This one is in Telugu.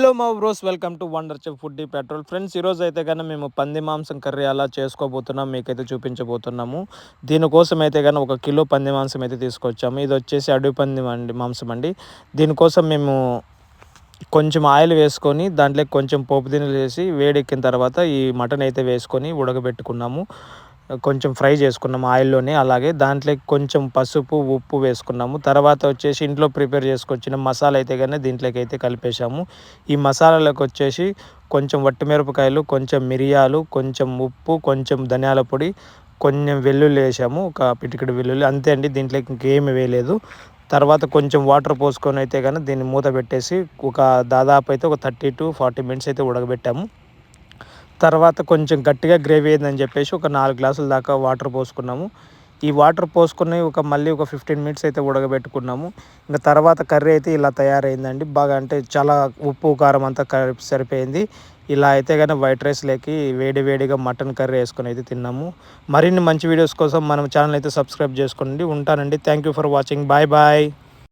హలో మా bros welcome to wonder chef food petrol friends ఈరోజు అయితే కానీ మేము పంది మాంసం కర్రీ అలా చేసుకోబోతున్నాం మీకైతే చూపించబోతున్నాము. దీనికోసం అయితే కానీ ఒక కిలో పంది మాంసం అయితే తీసుకొచ్చాము. ఇది వచ్చేసి అడవి పంది అండి మాంసం అండి. దీనికోసం మేము కొంచెం ఆయిల్ వేసుకొని దాంట్లో కొంచెం పోపు దినులు వేసి వేడెక్కిన తర్వాత ఈ మటన్ అయితే వేసుకొని ఉడకబెట్టుకున్నాము. కొంచెం ఫ్రై చేసుకున్నాము ఆయిల్లోనే. అలాగే దాంట్లో కొంచెం పసుపు ఉప్పు వేసుకున్నాము. తర్వాత వచ్చేసి ఇంట్లో ప్రిపేర్ చేసుకొచ్చిన మసాలా అయితే కానీ దీంట్లోకి అయితే కలిపేశాము. ఈ మసాలాలకు వచ్చేసి కొంచెం వట్టిమిరపకాయలు కొంచెం మిరియాలు కొంచెం ఉప్పు కొంచెం ధనియాల పొడి కొంచెం వెల్లుల్లి వేసాము. ఒక పిటికడి వెల్లుల్లి. అంతే అండి దీంట్లోకి ఇంకేమి వేయలేదు. తర్వాత కొంచెం వాటర్ పోసుకొని అయితే కానీ దీన్ని మూత పెట్టేసి ఒక దాదాపు అయితే ఒక థర్టీ టు ఫార్టీ మినిట్స్ అయితే ఉడకబెట్టాము. తర్వాత కొంచెం గట్టిగా గ్రేవీ అయిందని చెప్పేసి ఒక నాలుగు గ్లాసుల దాకా వాటర్ పోసుకున్నాము. ఈ వాటర్ పోసుకుని ఒక మళ్ళీ ఒక ఫిఫ్టీన్ మినిట్స్ అయితే ఉడకబెట్టుకున్నాము. ఇంకా తర్వాత కర్రీ అయితే ఇలా తయారైందండి. బాగా అంటే చాలా ఉప్పు కారం అంతా సరిపోయింది. ఇలా అయితే కానీ వైట్ రైస్ లేకి వేడి వేడిగా మటన్ కర్రీ వేసుకొని అయితే తిన్నాము. మరిన్ని మంచి వీడియోస్ కోసం మనం ఛానల్ అయితే సబ్స్క్రైబ్ చేసుకోండి. ఉంటానండి. Thank you for watching. Bye bye.